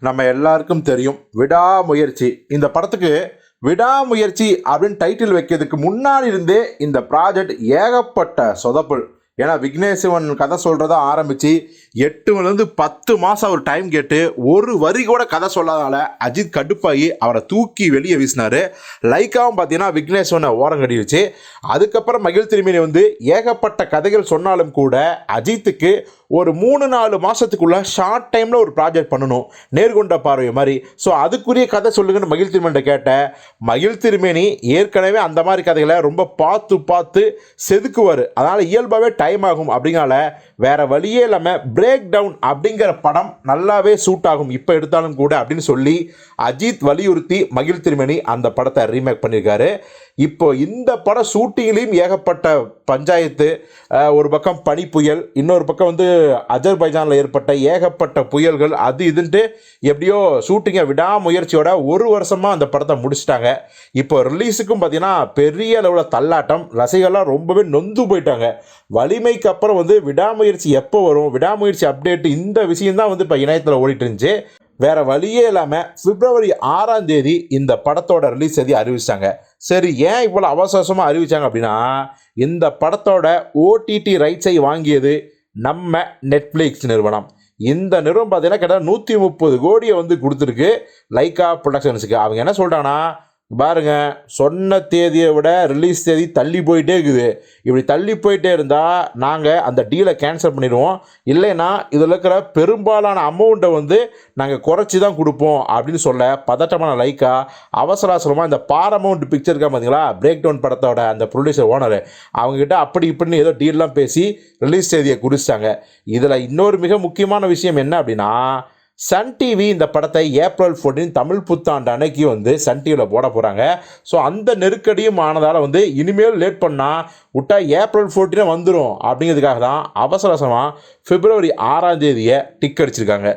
நம்ம எல்லாருக்கும் தெரியும். விடாமுயற்சி. இந்த படத்துக்கு விடாமுயற்சி அப்படின்னு டைட்டில் வைக்கிறதுக்கு முன்னாடி இருந்தே இந்த ப்ராஜெக்ட் ஏகப்பட்ட சொதப்பல். ஏன்னா விக்னேசிவன் கதை சொல்கிறதா ஆரம்பித்து எட்டுலேருந்து பத்து மாதம் அவர் டைம் கேட்டு ஒரு வரி கூட கதை சொல்லாதனால அஜித் கடுப்பாகி அவரை தூக்கி வெளியே வீசினாரு. லைக்காவும் பார்த்தீங்கன்னா விக்னேஸ்வனை ஓரம் கட்டிடுச்சு. அதுக்கப்புறம் மகிழ் திருமணி வந்து ஏகப்பட்ட கதைகள் சொன்னாலும் கூட அஜித்துக்கு ஒரு மூணு நாலு மாதத்துக்குள்ளே ஷார்ட் டைமில் ஒரு ப்ராஜெக்ட் பண்ணணும். நேர்கொண்ட பார்வை மாதிரி. ஸோ அதுக்குரிய கதை சொல்லுங்கன்னு மகிழ் திருமணிட்ட கேட்டேன் மகிழ் திருமேனி ஏற்கனவே அந்த மாதிரி கதைகளை ரொம்ப பார்த்து பார்த்து செதுக்குவார். அதனால் இயல்பாகவே டைம் ஆகும் அப்படிங்கிறனால வேறு வழியே இல்லாமல் பிரேக் டவுன் அப்படிங்கிற படம் நல்லாவே சூட் ஆகும். இப்போ எடுத்தாலும் கூட அப்படின்னு சொல்லி அஜித் வலியுறுத்தி மகிழ் திருமணி அந்த படத்தை ரீமேக் பண்ணியிருக்காரு. இப்போ இந்த பட ஷூட்டிங்லேயும் ஏகப்பட்ட பஞ்சாயத்து ஒரு பக்கம் பனி புயல் இன்னொரு பக்கம் வந்து அஜர்பைஜானில் ஏற்பட்ட ஏகப்பட்ட புயல்கள் அது இதுன்ட்டு எப்படியோ ஷூட்டிங்கை விடாமுயற்சியோட ஒரு வருஷமாக அந்த படத்தை முடிச்சிட்டாங்க. இப்போ ரிலீஸுக்கும் பார்த்தீங்கன்னா பெரிய அளவில் தள்ளாட்டம் ரசிகர்லாம் ரொம்பவே நொந்து போயிட்டாங்க. வலிமைக்கு அப்புறம் வந்து விடாமுயற்சி எப்போ வரும்? விடாமுயற்சி அப்டேட் இந்த விஷயம்தான் வந்து இப்போ இணையத்தில் ஓடிட்டு இருந்துச்சு. வேற வழியே இல்லாமல் பிப்ரவரி ஆறாம் தேதி இந்த படத்தோட ரிலீஸ் தேதி அறிவிச்சாங்க. சரி ஏன் இவ்வளோ அவசரமாக அறிவிச்சாங்க அப்படின்னா இந்த படத்தோட ஓடிடி ரைட்ஸை வாங்கியது நம்ம நெட்ஃப்ளிக்ஸ் நிறுவனம். இந்த நிறுவனம் பார்த்தீங்கன்னா கிட்டத்தட்ட நூற்றி முப்பது கோடியை வந்து கொடுத்துருக்கு லைக்கா ப்ரொடக்ஷன்ஸுக்கு. அவங்க என்ன சொல்கிறாங்கன்னா பாருங்க சொன்ன தேதியை விட ரிலீஸ் தேதி தள்ளி போயிட்டே இருக்குது. இப்படி தள்ளி போயிட்டே இருந்தால் நாங்கள் அந்த டீலை கேன்சல் பண்ணிடுவோம். இல்லைன்னா இதில் இருக்கிற பெரும்பாலான அமௌண்ட்டை வந்து நாங்கள் குறைச்சி தான் கொடுப்போம் அப்படின்னு சொல்ல பதட்டமான லைக்கா அவசர அவசரமாக இந்த பாரமௌண்ட் பிக்சர் இருக்கா பார்த்தீங்களா பிரேக் டவுன் படத்தோட அந்த ப்ரொடியூசர் ஓனர் அவங்ககிட்ட அப்படி இப்படின்னு ஏதோ டீல்லாம் பேசி ரிலீஸ் தேதியை குறிச்சிட்டாங்க இதில் இன்னொரு மிக முக்கியமான விஷயம் என்ன அப்படின்னா சன் டிவி இந்த படத்தை ஏப்ரல் 14 தமிழ் புத்தாண்டு அன்னைக்கு வந்து சன் டிவியில் போட போகிறாங்க ஸோ அந்த நெருக்கடியும் ஆனதால் வந்து இனிமேல் லேட் பண்ணால் விட்டா ஏப்ரல் 14 வந்துடும் அப்படிங்கிறதுக்காக தான் அவசர அவசரமாக பிப்ரவரி ஆறாம் தேதியை டிக் அடிச்சிருக்காங்க.